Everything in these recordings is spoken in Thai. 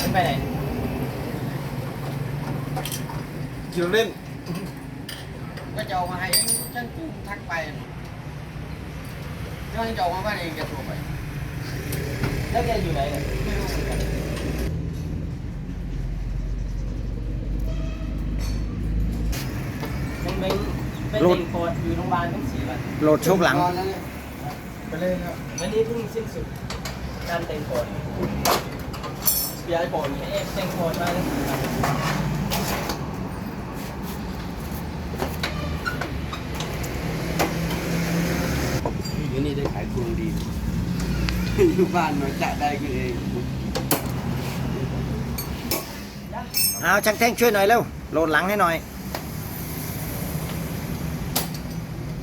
มันไปไหนกินเล่น ก็จะเอามาให้ฉันกูทักไปแล้วจะเอามาบ้านเองแกตัวไป แล้วแกอยู่ไหนไม่รู้เหมือกันเป็นเนโคตรอยู่โรงพยาบาลทั้งสี่วันโหลดชุบหลัง ไปเลยครับวันนี้เพิ่งสิ้นสุด การแต่งโคตรเปียโคตรเอ๊ะแต่งโคตรมาทั้งสี่วันอยู่นี่ได้ขายครูดี อยู่บ้านมาจะได้กันเองเอาช่างแท่งช่วยหน่อยเร็วโหลดหลังให้หน่อย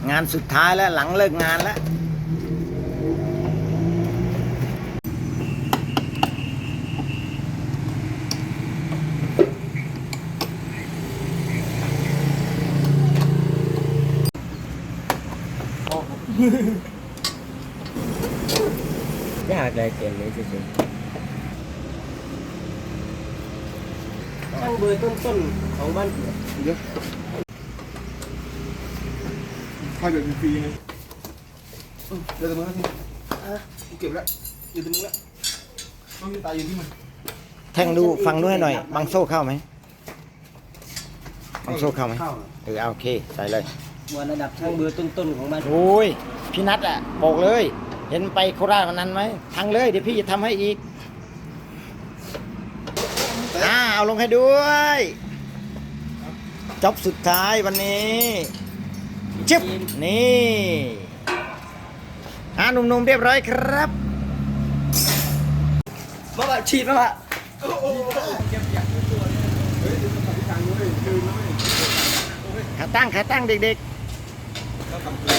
งานสุดท้ายแล้วหลังเลิกงานแล้ว ยากเลยเกมนี้จริงๆตั้งเบอร์ต้นๆของบ้านเกิดเดี๋ยวค่อยแบบฟรีๆนะเดี๋ยวแต่มึงนะทีกูเก็บแล้วอยู่ที่มึงแล้วต้องยืนตายอยู่ที่มัน แท่งดูฟังด้วยหน่อย บังโซ่เข้าไหมบังโซ่เข้าไหมเข้าเออเอาโอเค ใส่เลย มวนระดับช่างเบอร์ต้นๆของบ้านโอ้ยพี่นัทอะบอกเลย เห็นไปโคราชวันนั้นไหมทางเลยเดี๋ยวพี่จะทำให้อีกอ่าเอาลงให้ด้วยจบสุดท้ายวันนี้จึ๊บนี่อ่าหนุ่มๆเรียบร้อยครับมาบะฉีดมาบะเฮ้ยเดี๋ยวมันตัดที่กลางเลยลืมแล้วเว้ยขาตั้งขาตั้งเด็ก ಕಂಪ್ಲೀಟ್